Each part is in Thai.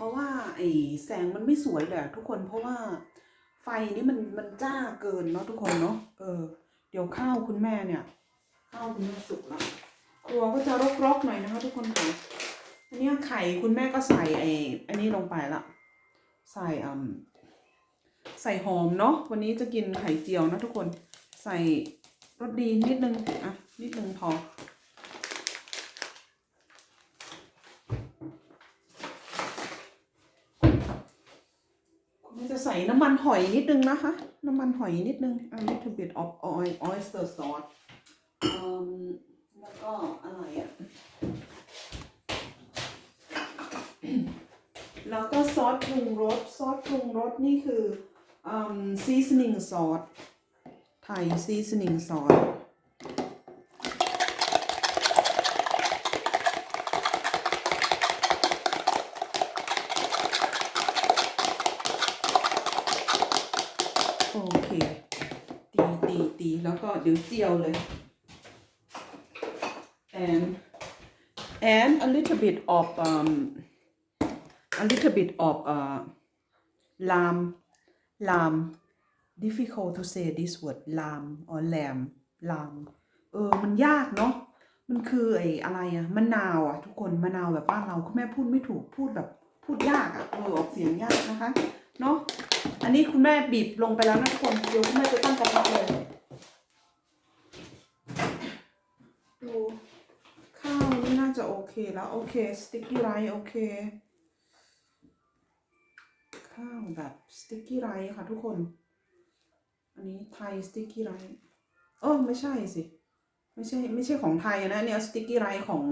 ราะว่าไอ้แสงมันไม่สวยเลยอะทุกคนเพราะว่าไฟนี่มันมันจ้าเกินเนาะทุกคนเนาะเออ เดี๋ยวข้าวคุณแม่เนี่ยข้าวคุณแม่สุกและครัวก็จะรกๆหน่อยนะคะ ทุกคนค่ะอันนี้ไข่คุณแม่ก็ใส่ไอ้อันนี้ลงไปละใส่อืมใส่หอมเนาะวันนี้จะกินไข่เจียวนะทุกคนใส่รสดีนิดนึงอะนิดนึงพอ คุณแม่จะใส่ น้ำมันหอยนิดนึงนะคะ น้ำมันหอยนิดนึง a little bit of oil oyster sauce อืมแล้วก็อะไรอะ แล้วก็ซอสปรุงรส ซอสปรุงรสนี่คืออืม seasoning sauce ไทย seasoning sauce โอเค ตีตีตีแล้วก็ เดี๋ยวเจียวเลย and and a little bit of um a little bit of uh lamb lamb difficult to say this word lamb or lamb lamb เออ มันยากเนาะมันคือไอ้อะไรอะมะนาวอะทุกคนมะนาวแบบบ้านเราคุณแม่พูดไม่ถูกพูดแบบพูดยากอะเออออกเสียงยากนะคะ เนาะอันนี้คุณแม่บีบลงไปแล้วนะทุกคนเดี๋ยวคุณแม่จะตั้งกระทะเลย ดูข้าวนี่น่าจะโอเคแล้ว โอเคสติ๊กกี้ไรโอเค ข้าวแบบสติ๊กกี้ไรค่ะทุกคน อันนี้ไทยสติ๊กกี้ไรเออไม่ใช่สิ ไม่ใช่ ไม่ใช่ของไทยนะเนี่ยสติ๊กกี้ไรของ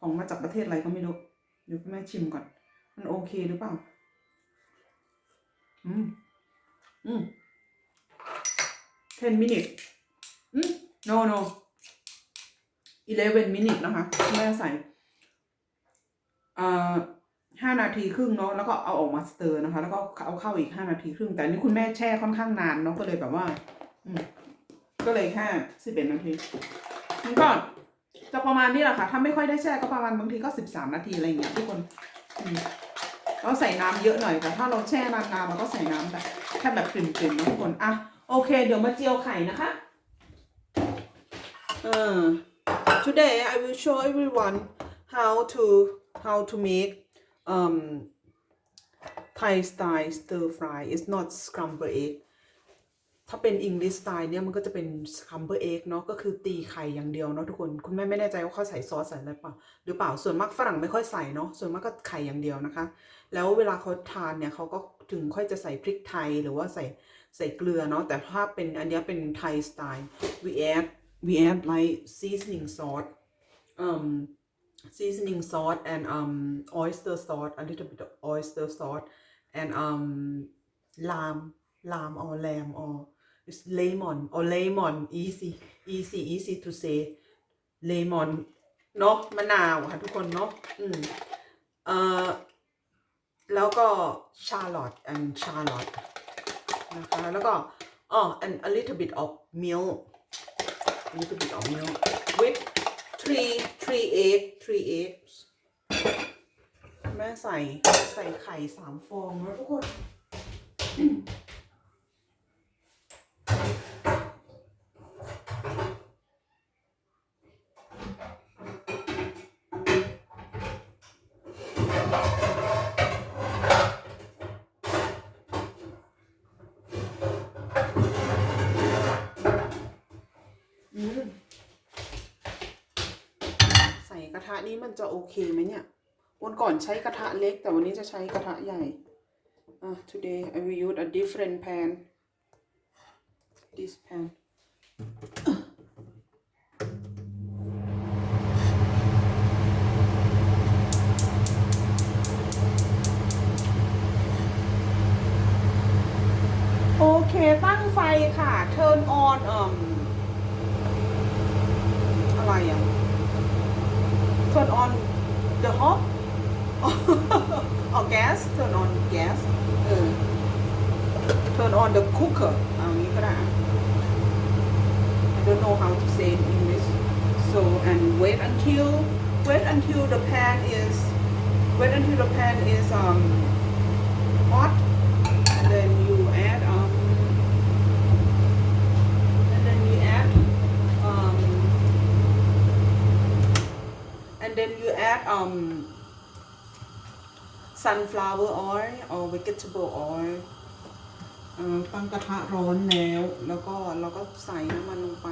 ของมาจากประเทศอะไรก็ไม่รู้เดี๋ยวแม่ชิมก่อน มันโอเคหรือเปล่า อืม อืม10 minutes อืม no no 11 minute นะคะ แม่ใส่อ่าห้านาทีครึ่งเนาะแล้วก็เอาออกมาสเตอร์นะคะ แล้วก็เอาเข้าอีกห้านาทีครึ่ง แต่นี้คุณแม่แช่ค่อนข้างนานเนาะก็เลยแบบว่า อืมก็เลยแค่สิบเอ็ดนาทีมันก็จะประมาณนี้แหละค่ะ ถ้าไม่ค่อยได้แช่ก็ประมาณบางทีก็สิบสามนาทีอะไรอย่างเงี้ยทุกคนเราใส่น้ำเยอะหน่อยแต่ถ้าเราแช่นานๆเราก็ใส่น้ำแบบแค่แบบปริ่มๆนะทุกคนอะโอเค เดี๋ยวมาเจียวไข่นะคะ เออ today I will show everyone how to how to make um Thai style stir fry it's not scrambled egg ถ้าเป็น English style เนี่ยมันก็จะเป็น scrambled egg เนาะก็คือตีไข่อย่างเดียวเนาะทุกคนคุณแม่ไม่แน่ใจว่าเขาใส่ซอสใส่อะไรเปล่าหรือเปล่าส่วนมากฝรั่งไม่ค่อยใส่เนาะส่วนมากก็ไข่อย่างเดียวนะคะ แล้วเวลาเขาทานเนี่ยเขาก็ถึงค่อยจะใส่พริกไทยหรือว่าใส่ใส่เกลือเนาะแต่ถ้าเป็นอันเนี้ยเป็นไทยสไตล์ we add we add like seasoning salt um seasoning salt and um oyster sauce a little bit of oyster sauce and um lamb lamb or lamb or it's lemon or lemon easy easy easy to say lemon เนาะมะนาวค่ะทุกคนเนาะอืมเอ่อแล้วก็ชาลอต and ชาลอตนะคะแล้วก็อ๋อ and a little bit of milk a little bit of milk with three three egg three eggs แม่ใส่ใส่ไข่สามฟองแล้วทุกคน อืมใส่กระทะ นี้มันจะโอเคไหมเนี่ยวันก่อนใช้กระทะเล็ก แต่วันนี้จะใช้กระทะใหญ่อะ today I will use a different pan this pan โอเคตั้งไฟค่ะ turn on อ่มอะไรอะ turn on the hot อ๋อ gas turn on gas เออ turn on the cooker เอางี้ก็ได้ I don't know how to say in English so and wait until wait until the pan is wait until the pan is um hot Add um sunflower oil or vegetable oil ตั้งกระทะร้อนแล้ว แล้วก็เราก็ใส่น้ำมันลงไป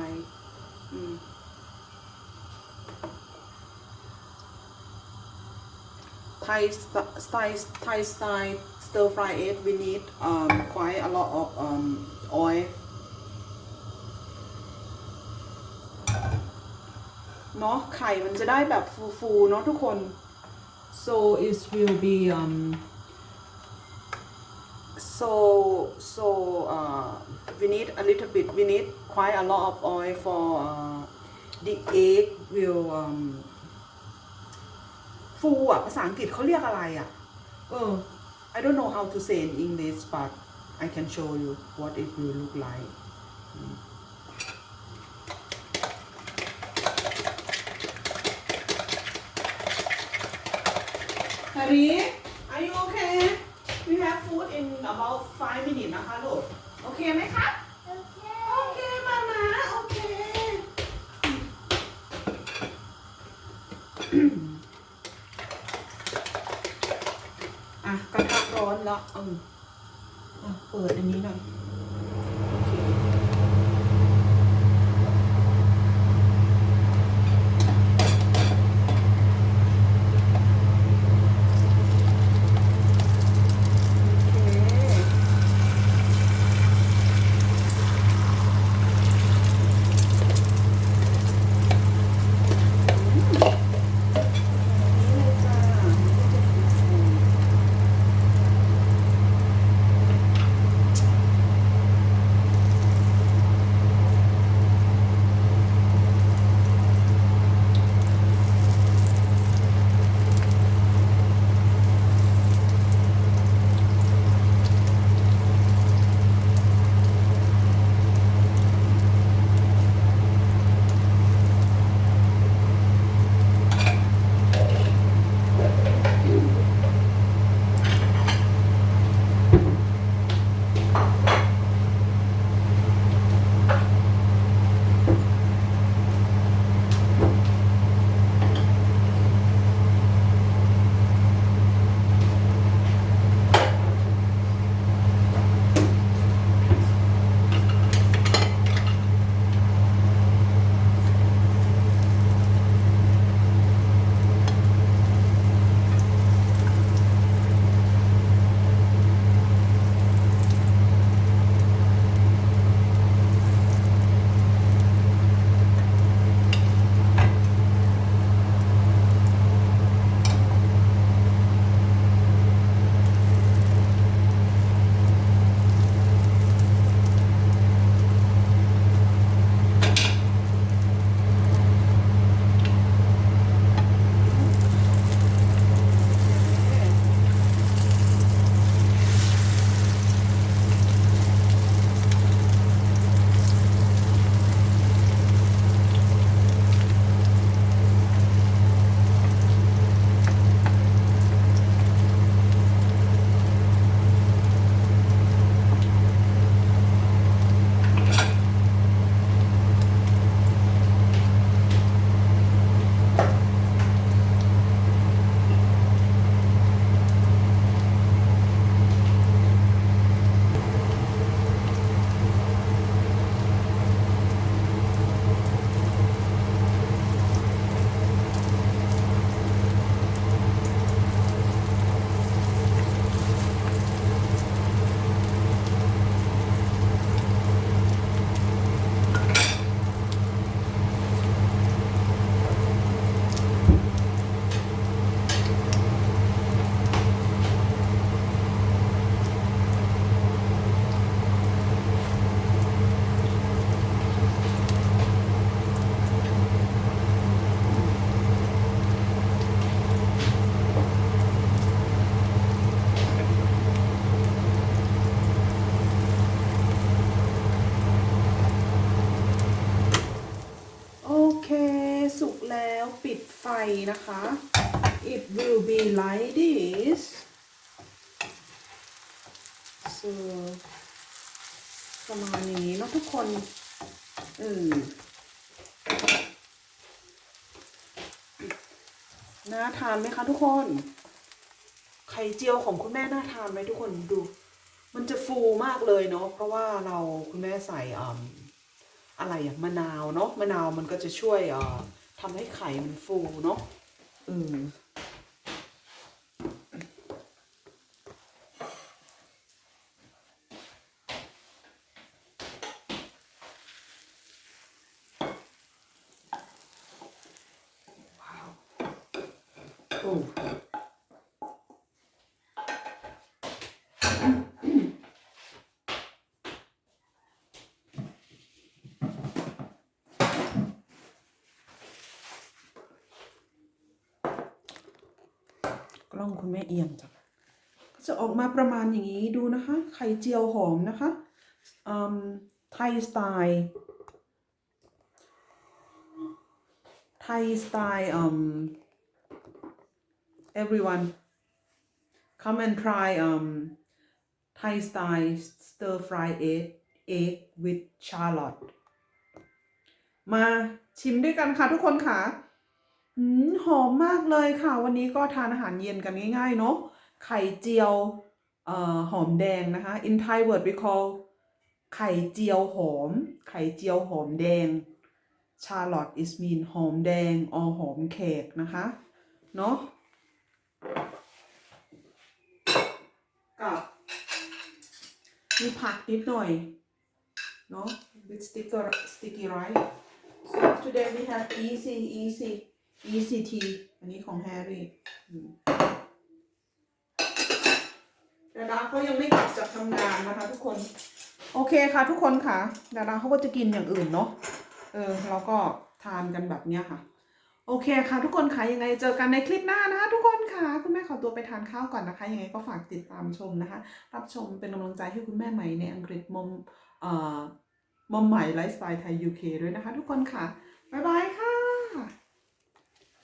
อืม Thai st- Thai Thai style stir fry egg we need um quite a lot of um oil เนาะไข่มันจะได้แบบฟูๆเนาะทุกคน so it will be um so so uh we need a little bit we need quite a lot of oil for uh, the egg will um ฟูอะภาษาอังกฤษเขาเรียกอะไรอะเออ I don't know how to say in English but I can show you what it will look like อืม Harry are you okay we have food in about five minutes นะคะลูก โอเคไหมคะ โอเค มามาโอเค อะกระทะร้อนแล้วอืมอะเปิดอันนี้หน่อย ดไฟนะคะ it will be like this so ประมาณนี้เนาะทุกคนเออน่าทานไหมคะทุกคน ไข่เจียวของคุณแม่น่าทานไหมทุกคนดู มันจะฟูมากเลยเนาะเพราะว่าเราคุณแม่ใส่ออะไรอะมะนาวเนาะมะนาวมันก็จะช่วยอ่า ทำให้ไข่มันฟูเนาะอืมว้าวโอ้ ล้องคุณแม่เอียงจังก็จะออกมาประมาณอย่างนี้ดูนะคะ ไข่เจียวหอมนะคะไทยสไตล์ไทยสไตล์อืม everyone come and try um Thai style stir fry egg egg with Charlotte มาชิมด้วยกันค่ะทุกคนค่ะ หืมหอมมากเลยค่ะ วันนี้ก็ทานอาหารเย็นกันง่ายๆ เนาะไข่เจียวเอ่อหอมแดงนะคะ in Thai word we call ไข่เจียวหอม ไข่เจียวหอมแดง Charlotte is mean หอมแดง or หอมแขกนะคะ เนาะกับมีผักนิดหน่อย เนาะ with sticker sticky rice so today we have easy easy easy tea อันนี้ของแฮร์รี่ดาดาเขายังไม่กลับจากทำงานนะคะ ทุกคน โอเคค่ะ ทุกคนค่ะ ดาดาเขาก็จะกินอย่างอื่นเนาะ เออเราก็ทานกันแบบเนี้ยค่ะ โอเคค่ะ ทุกคนค่ะยังไงเจอกันในคลิปหน้านะคะ ทุกคนค่ะ คุณแม่ขอตัวไปทานข้าวก่อนนะคะ ยังไงก็ฝากติดตามชมนะคะ รับชมเป็นกำลังใจให้คุณแม่ใหม่ในอังกฤษมอมเอ่อมอมใหม่ไลฟ์สไตล์ไทย UK ด้วยนะคะ ทุกคนค่ะบ๊ายบายค่ะ